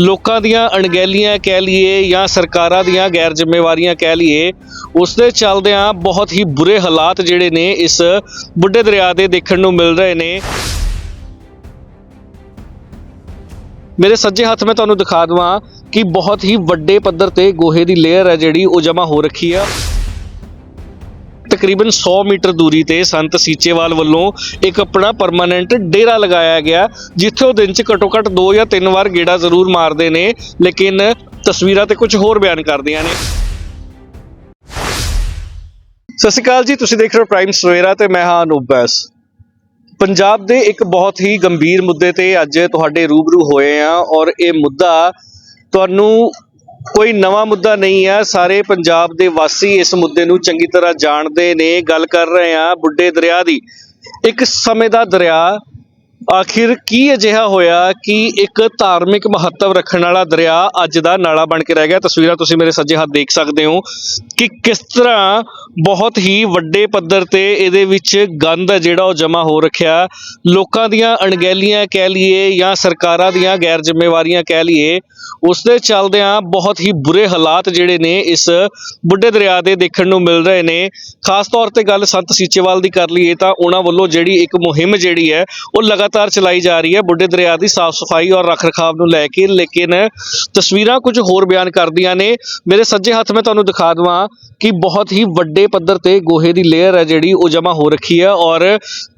ਲੋਕਾਂ ਦੀਆਂ ਅਣਗਹਿਲੀਆਂ ਕਹਿ ਲਈਏ ਜਾਂ ਸਰਕਾਰਾਂ ਦੀਆਂ ਗੈਰ ਜ਼ਿੰਮੇਵਾਰੀਆਂ ਕਹਿ ਲਈਏ ਉਸ ਦੇ ਚੱਲਦਿਆਂ ਬਹੁਤ ਹੀ ਬੁਰੇ ਹਾਲਾਤ ਜਿਹੜੇ ਨੇ ਇਸ ਬੁੱਢੇ ਦਰਿਆ ਦੇ ਦੇਖਣ ਨੂੰ ਮਿਲ ਰਹੇ ਨੇ। ਮੇਰੇ ਸੱਜੇ ਹੱਥ ਮੈਂ ਤੁਹਾਨੂੰ ਦਿਖਾ ਦਵਾਂ ਕਿ ਬਹੁਤ ਹੀ ਵੱਡੇ ਪੱਧਰ ਤੇ ਗੋਹੇ ਦੀ ਲੇਅਰ ਹੈ ਜਿਹੜੀ ਉਹ ਜਮ੍ਹਾਂ ਹੋ ਰੱਖੀ ਆ। ਤਕਰੀਬਨ 100 ਮੀਟਰ ਦੂਰੀ ਤੇ ਸੰਤ ਸੀਚੇਵਾਲ ਵੱਲੋਂ ਇੱਕ ਆਪਣਾ ਪਰਮਾਨੈਂਟ ਡੇਰਾ ਲਗਾਇਆ ਗਿਆ, ਜਿੱਥੇ ਉਹ ਦਿਨ 'ਚ ਘੱਟੋ ਘੱਟ ਦੋ ਜਾਂ ਤਿੰਨ ਵਾਰ ਗੇੜਾ ਜ਼ਰੂਰ ਮਾਰਦੇ ਨੇ, ਲੇਕਿਨ ਤਸਵੀਰਾਂ ਤੇ ਕੁਝ ਹੋਰ ਬਿਆਨ ਕਰਦੀਆਂ ਨੇ। ਸਤਿ ਸ਼੍ਰੀ ਅਕਾਲ ਜੀ, ਤੁਸੀਂ ਦੇਖ ਰਹੇ ਹੋ ਪ੍ਰਾਈਮ ਸਵੇਰਾ ਤੇ ਮੈਂ ਹਾਂ ਅਨੂਪ ਬੈਸ। ਪੰਜਾਬ ਦੇ ਇੱਕ ਬਹੁਤ ਹੀ ਗੰਭੀਰ ਮੁੱਦੇ ਤੇ ਅੱਜ ਤੁਹਾਡੇ ਰੂਬਰੂ ਹੋਏ ਆ ਔਰ ਇਹ ਮੁੱਦਾ ਤੁਹਾਨੂੰ ਕੋਈ ਨਵਾਂ ਮੁੱਦਾ ਨਹੀਂ ਹੈ ਸਾਰੇ ਪੰਜਾਬ ਦੇ ਵਾਸੀ ਇਸ ਮੁੱਦੇ ਨੂੰ ਚੰਗੀ ਤਰ੍ਹਾਂ ਜਾਣਦੇ ਨੇ। ਗੱਲ ਕਰ ਰਹੇ ਆ ਬੁੱਢੇ ਦਰਿਆ ਦੀ। ਇੱਕ ਸਮੇਂ ਦਾ ਦਰਿਆ ਆਖਿਰ ਕੀ ਅਜਿਹਾ ਹੋਇਆ ਕਿ ਇੱਕ ਧਾਰਮਿਕ ਮਹੱਤਵ ਰੱਖਣ ਵਾਲਾ ਦਰਿਆ ਅੱਜ ਦਾ ਨਾਲਾ ਬਣ ਕੇ ਰਹਿ ਗਿਆ? ਤਸਵੀਰਾਂ ਤੁਸੀਂ ਮੇਰੇ ਸੱਜੇ ਹੱਥ ਦੇਖ ਸਕਦੇ ਹੋ ਕਿ ਕਿਸ ਤਰ੍ਹਾਂ ਬਹੁਤ ਹੀ ਵੱਡੇ ਪੱਧਰ ਤੇ ਇਹਦੇ ਵਿੱਚ ਗੰਦ ਹੈ ਜਿਹੜਾ ਉਹ ਜਮ੍ਹਾਂ ਹੋ ਰੱਖਿਆ। ਲੋਕਾਂ ਦੀਆਂ ਅਣਗਹਿਲੀਆਂ ਕਹਿ ਲਈਏ ਜਾਂ ਸਰਕਾਰਾਂ ਦੀਆਂ ਗੈਰ ਜ਼ਿੰਮੇਵਾਰੀਆਂ ਕਹਿ ਲਈਏ ਉਸ ਦੇ ਚੱਲਦਿਆਂ ਬਹੁਤ ਹੀ ਬੁਰੇ ਹਾਲਾਤ ਜਿਹੜੇ ਨੇ ਇਸ ਬੁੱਢੇ ਦਰਿਆ ਦੇ ਦੇਖਣ ਨੂੰ ਮਿਲ ਰਹੇ ਨੇ। ਖਾਸ ਤੌਰ ਤੇ ਗੱਲ ਸੰਤ ਸੀਚੇਵਾਲ ਦੀ ਕਰ ਲਈਏ ਤਾਂ ਉਹਨਾਂ ਵੱਲੋਂ ਜਿਹੜੀ ਇੱਕ ਮੁਹਿੰਮ ਜਿਹੜੀ ਹੈ, ਉਹ ਲਗਾਤਾਰ ਚਲਾਈ ਜਾ ਰਹੀ ਹੈ। ਬੁੱਢੇ ਦਰਿਆ ਦੀ ਸਾਫ਼ ਸਫ਼ਾਈ ਔਰ ਰੱਖ ਰਖਾਵ ਨੂੰ ਲੈ ਕੇ ਲੇਕਿਨ ਤਸਵੀਰਾਂ ਕੁਝ ਹੋਰ ਬਿਆਨ ਕਰਦੀਆਂ ਨੇ। ਮੇਰੇ ਸੱਜੇ ਹੱਥ ਮੈਂ ਤੁਹਾਨੂੰ ਦਿਖਾ ਦਵਾਂ ਕਿ ਬਹੁਤ ਹੀ ਵੱਡੇ ਪੱਧਰ ਤੇ ਗੋਹੇ ਦੀ ਲੇਅਰ ਹੈ ਜਿਹੜੀ ਉਹ ਜਮ੍ਹਾਂ ਹੋ ਰੱਖੀ ਹੈ ਔਰ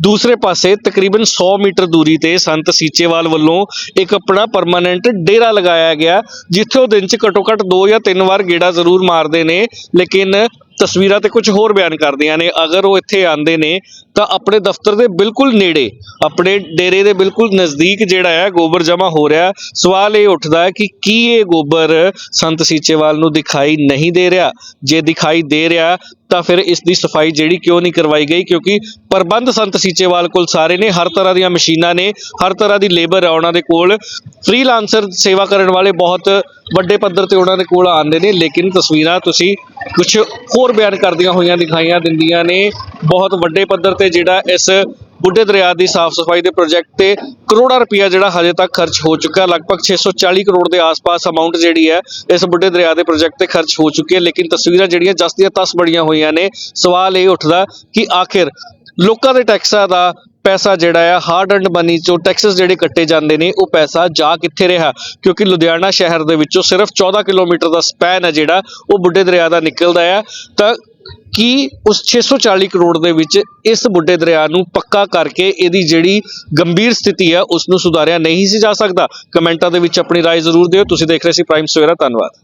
ਦੂਸਰੇ ਪਾਸੇ ਤਕਰੀਬਨ 100 ਮੀਟਰ ਦੂਰੀ ਤੇ ਸੰਤ ਸੀਚੇਵਾਲ ਵੱਲੋਂ ਇੱਕ ਆਪਣਾ ਪਰਮਾਨੈਂਟ ਡੇਰਾ ਲਗਾਇਆ ਗਿਆ, ਜਿੱਥੇ ਉਹ ਦਿਨ 'ਚ ਘੱਟੋ ਘੱਟ ਦੋ ਜਾਂ ਤਿੰਨ ਵਾਰ ਗੇੜਾ ਜ਼ਰੂਰ ਮਾਰਦੇ ਨੇ। ਲੇਕਿਨ ਤਸਵੀਰਾਂ ਤੇ ਕੁਝ ਹੋਰ ਬਿਆਨ ਕਰਦੀਆਂ ਨੇ। ਅਗਰ ਉਹ ਇੱਥੇ ਆਉਂਦੇ ਨੇ, ਤਾਂ ਆਪਣੇ ਦਫ਼ਤਰ ਦੇ ਬਿਲਕੁਲ ਨੇੜੇ, ਆਪਣੇ ਡੇਰੇ ਦੇ ਬਿਲਕੁਲ ਨਜ਼ਦੀਕ ਜਿਹੜਾ ਹੈ, ਗੋਬਰ ਜਮ੍ਹਾਂ ਹੋ ਰਿਹਾ ਸਵਾਲ ਇਹ ਉੱਠਦਾ ਹੈ ਕਿ ਕੀ ਇਹ ਗੋਬਰ ਸੰਤ ਸੀਚੇਵਾਲ ਨੂੰ ਦਿਖਾਈ ਨਹੀਂ ਦੇ ਰਿਹਾ? ਜੇ ਦਿਖਾਈ ਦੇ ਰਿਹਾ ਤਾਂ ਫਿਰ ਇਸ ਦੀ ਸਫ਼ਾਈ ਜਿਹੜੀ ਕਿਉਂ ਨਹੀਂ ਕਰਵਾਈ ਗਈ? ਕਿਉਂਕਿ ਪ੍ਰਬੰਧ ਸੰਤ ਸੀਚੇਵਾਲ ਕੋਲ ਸਾਰੇ ਨੇ, ਹਰ ਤਰ੍ਹਾਂ ਦੀਆਂ ਮਸ਼ੀਨਾਂ ਨੇ, ਹਰ ਤਰ੍ਹਾਂ ਦੀ ਲੇਬਰ ਹੈ ਉਹਨਾਂ ਦੇ ਕੋਲ। ਫ੍ਰੀਲਾਂਸਰ ਸੇਵਾ ਕਰਨ ਵਾਲੇ ਬਹੁਤ ਵੱਡੇ ਪੱਧਰ ਤੇ ਉਹਨਾਂ ਦੇ ਕੋਲ ਆਉਂਦੇ ਨੇ, ਲੇਕਿਨ ਤਸਵੀਰਾਂ ਤੁਸੀਂ ਕੁਝ ਹੋਰ ਬਿਆਨ ਕਰਦੀਆਂ ਹੋਈਆਂ ਦਿਖਾਈਆਂ ਦਿੰਦੀਆਂ ਨੇ। ਬਹੁਤ ਵੱਡੇ ਪੱਧਰ ਤੇ ਜਿਹੜਾ ਇਸ ਬੁੱਢੇ ਦਰਿਆ ਦੀ ਸਾਫ਼ ਸਫ਼ਾਈ ਦੇ ਪ੍ਰੋਜੈਕਟ ਤੇ ਕਰੋੜਾਂ ਰੁਪਇਆ ਜਿਹੜਾ ਹਜੇ ਤੱਕ ਖਰਚ ਹੋ ਚੁੱਕਾ ਲਗਭਗ 640 ਕਰੋੜ ਦੇ ਆਸ-ਪਾਸ ਅਮਾਉਂਟ ਜਿਹੜੀ ਹੈ, ਇਸ ਬੁੱਢੇ ਦਰਿਆ ਦੇ ਪ੍ਰੋਜੈਕਟ ਤੇ ਖਰਚ ਹੋ ਚੁੱਕੀ ਹੈ। ਲੇਕਿਨ ਤਸਵੀਰਾਂ ਜਿਹੜੀਆਂ ਜਸ ਦੀਆਂ ਤਸ ਬੜੀਆਂ ਹੋਈਆਂ ਨੇ, ਸਵਾਲ ਇਹ ਉੱਠਦਾ ਕਿ ਆਖਿਰ ਲੋਕਾਂ ਦੇ ਟੈਕਸਾਂ ਦਾ ਪੈਸਾ ਜਿਹੜਾ ਆ ਹਾਰਡ ਐਂਡ ਮਨੀ ਚੋਂ ਟੈਕਸਸ ਜਿਹੜੇ ਕੱਟੇ ਜਾਂਦੇ ਨੇ, ਉਹ ਪੈਸਾ ਜਾ ਕਿੱਥੇ ਰਿਹਾ? ਕਿਉਂਕਿ ਲੁਧਿਆਣਾ ਸ਼ਹਿਰ ਦੇ ਵਿੱਚੋਂ ਸਿਰਫ 14 ਕਿਲੋਮੀਟਰ ਦਾ ਸਪੈਨ ਹੈ ਜਿਹੜਾ, ਉਹ ਬੁੱਢੇ ਦਰਿਆ ਦਾ ਨਿਕਲਦਾ ਆ। ਤਾਂ ਕੀ ਉਸ 640 ਕਰੋੜ ਦੇ ਵਿੱਚ ਇਸ ਬੁੱਢੇ ਦਰਿਆ ਨੂੰ ਪੱਕਾ ਕਰਕੇ ਇਹਦੀ ਜਿਹੜੀ ਗੰਭੀਰ ਸਥਿਤੀ ਹੈ ਉਸ ਨੂੰ ਸੁਧਾਰਿਆ ਨਹੀਂ ਸੀ ਜਾ ਸਕਦਾ ਕਮੈਂਟਾਂ ਦੇ ਵਿੱਚ ਆਪਣੀ رائے ਜ਼ਰੂਰ ਦਿਓ ਤੁਸੀਂ ਦੇਖ ਰਹੇ ਸੀ ਪ੍ਰਾਈਮ ਸਵੇਰਾ ਧੰਨਵਾਦ